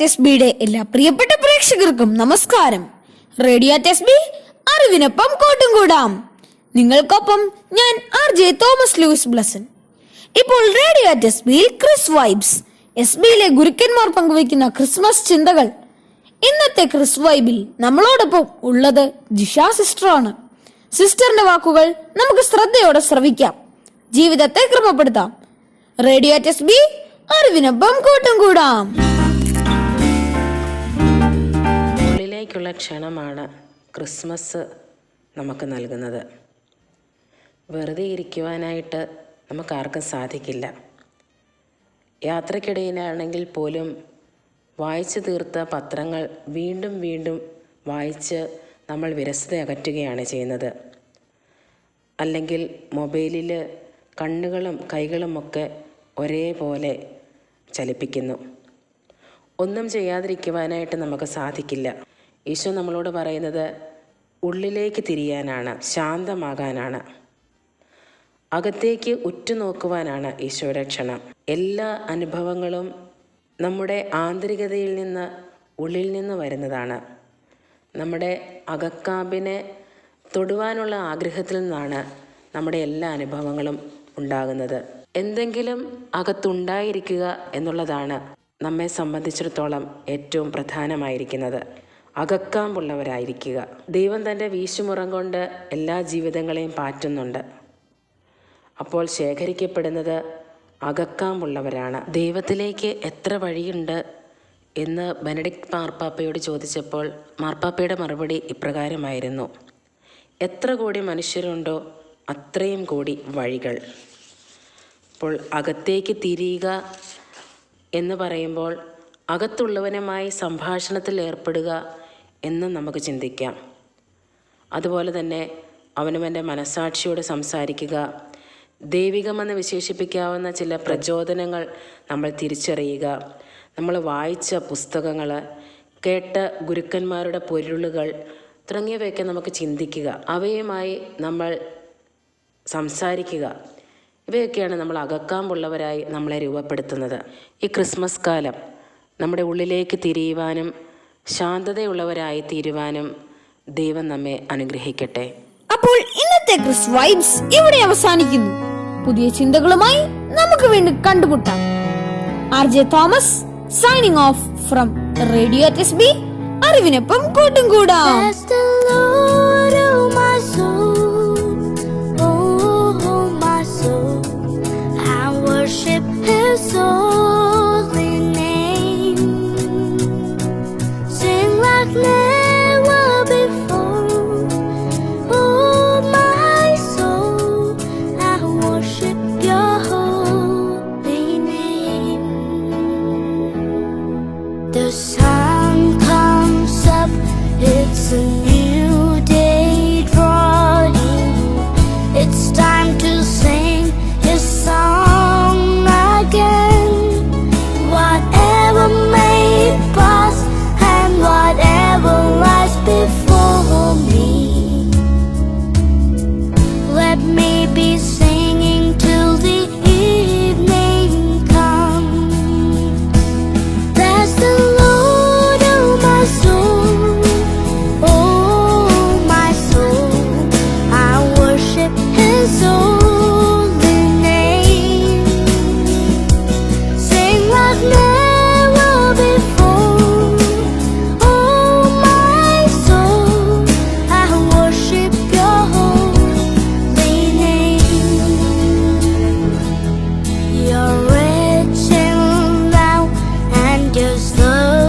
ടെസ്ബിയുടെ എല്ലാ പ്രിയപ്പെട്ട പ്രേക്ഷകർക്കും നമസ്കാരം. റേഡിയോ ടെസ്ബി അറിവിനൊപ്പം കോട്ടും കൂടാം. നിങ്ങൾക്കൊപ്പം ഞാൻ R J Thomas Louis Blessan. ഇപ്പോൾ റേഡിയോ ടെസ്ബിയിൽ ക്രിസ് വൈബ്സ് എസ് ബിയിലെ ഗുരുക്കന്മാർ പങ്കുവയ്ക്കുന്ന ക്രിസ്മസ് ചിന്തകൾ. ഇന്നത്തെ ക്രിസ് വൈബിൽ നമ്മളോടൊപ്പം ഉള്ളത് ജിഷ സിസ്റ്ററാണ്. സിസ്റ്ററിന്റെ വാക്കുകൾ നമുക്ക് ശ്രദ്ധയോടെ ശ്രവിക്കാം. ജീവിതത്തെ ക്രമപ്പെടുത്താം. റേഡിയോ ടെസ്ബി അറിവിനൊപ്പം കൂട്ടും കൂടാം. ഉള്ളിലേക്കുള്ള ക്ഷണമാണ് ക്രിസ്മസ് നമുക്ക് നൽകുന്നത്. വെറുതെ ഇരിക്കുവാനായിട്ട് നമുക്കാർക്കും സാധിക്കില്ല. യാത്രക്കിടയിലാണെങ്കിൽ പോലും വായിച്ചു തീർത്ത പത്രങ്ങൾ വീണ്ടും വീണ്ടും വായിച്ച് നമ്മൾ വിരസത അകറ്റുകയാണ് ചെയ്യുന്നത്. അല്ലെങ്കിൽ മൊബൈലിൽ കണ്ണുകളും കൈകളുമൊക്കെ ഒരേപോലെ ചലിപ്പിക്കുന്നു. ഒന്നും ചെയ്യാതിരിക്കുവാനായിട്ട് നമുക്ക് സാധിക്കില്ല. ഈശോ നമ്മളോട് പറയുന്നത് ഉള്ളിലേക്ക് തിരിയാനാണ് ശാന്തമാകാനാണ്. അകത്തേക്ക് ഉറ്റുനോക്കുവാനാണ് ഈശോയുടെ ക്ഷണം. എല്ലാ അനുഭവങ്ങളും നമ്മുടെ ആന്തരികതയിൽ നിന്ന് ഉള്ളിൽ നിന്ന് വരുന്നതാണ്. നമ്മുടെ അകക്കാമ്പിനെ തൊടുവാനുള്ള ആഗ്രഹത്തിൽ നിന്നാണ് നമ്മുടെ എല്ലാ അനുഭവങ്ങളും ഉണ്ടാകുന്നത്. എന്തെങ്കിലും അകത്തുണ്ടായിരിക്കുക എന്നുള്ളതാണ് നമ്മെ സംബന്ധിച്ചിടത്തോളം ഏറ്റവും പ്രധാനമായിരിക്കുന്നത്. അകക്കാമ്പുള്ളവരായിരിക്കുക. ദൈവം തന്റെ വീശുമുറം കൊണ്ട് എല്ലാ ജീവിതങ്ങളെയും പാറ്റുന്നുണ്ട്. അപ്പോൾ ശേഖരിക്കപ്പെടുന്നത് അകക്കാമ്പുള്ളവരാണ്. ദൈവത്തിലേക്ക് എത്ര വഴിയുണ്ട് എന്ന് ബെനഡിക്ട് മാർപ്പാപ്പയോട് ചോദിച്ചപ്പോൾ മാർപ്പാപ്പയുടെ മറുപടി ഇപ്രകാരമായിരുന്നു. എത്ര കോടി മനുഷ്യരുണ്ടോ അത്രയും കോടി വഴികൾ. അപ്പോൾ അകത്തേക്ക് തിരിയുക എന്ന് പറയുമ്പോൾ അകത്തുള്ളവനുമായി സംഭാഷണത്തിൽ ഏർപ്പെടുക എന്നും നമുക്ക് ചിന്തിക്കാം. അതുപോലെ തന്നെ അവനവന്റെ മനസാക്ഷിയോട് സംസാരിക്കുക. ദൈവികമെന്ന് വിശേഷിപ്പിക്കാവുന്ന ചില പ്രചോദനങ്ങൾ നമ്മൾ തിരിച്ചറിയുക. നമ്മൾ വായിച്ച പുസ്തകങ്ങൾ കേട്ട ഗുരുക്കന്മാരുടെ പൊരുളുകൾ തുടങ്ങിയവയൊക്കെ നമുക്ക് ചിന്തിക്കുക. അവയുമായി നമ്മൾ സംസാരിക്കുക. ഇവയൊക്കെയാണ് നമ്മൾ അകക്കാമ്പുള്ളവരായി നമ്മളെ രൂപപ്പെടുത്തുന്നത്. ഈ ക്രിസ്മസ് കാലം നമ്മുടെ ഉള്ളിലേക്ക് തിരിയുവാനും ശാന്തതയുള്ളവരായി തീരുവാനും ദൈവം നമ്മെ അനുഗ്രഹിക്കട്ടെ. അപ്പോൾ ഇന്നത്തെ ക്രിസ് വൈബ്സ് ഇവിടെ അവസാനിക്കുന്നു. പുതിയ ചിന്തകളുമായി നമുക്ക് വീണ്ടും കണ്ടുമുട്ടാം. R J Thomas signing off from radio S B അറിവിനൊപ്പം കൂട്ടും കൂടാം.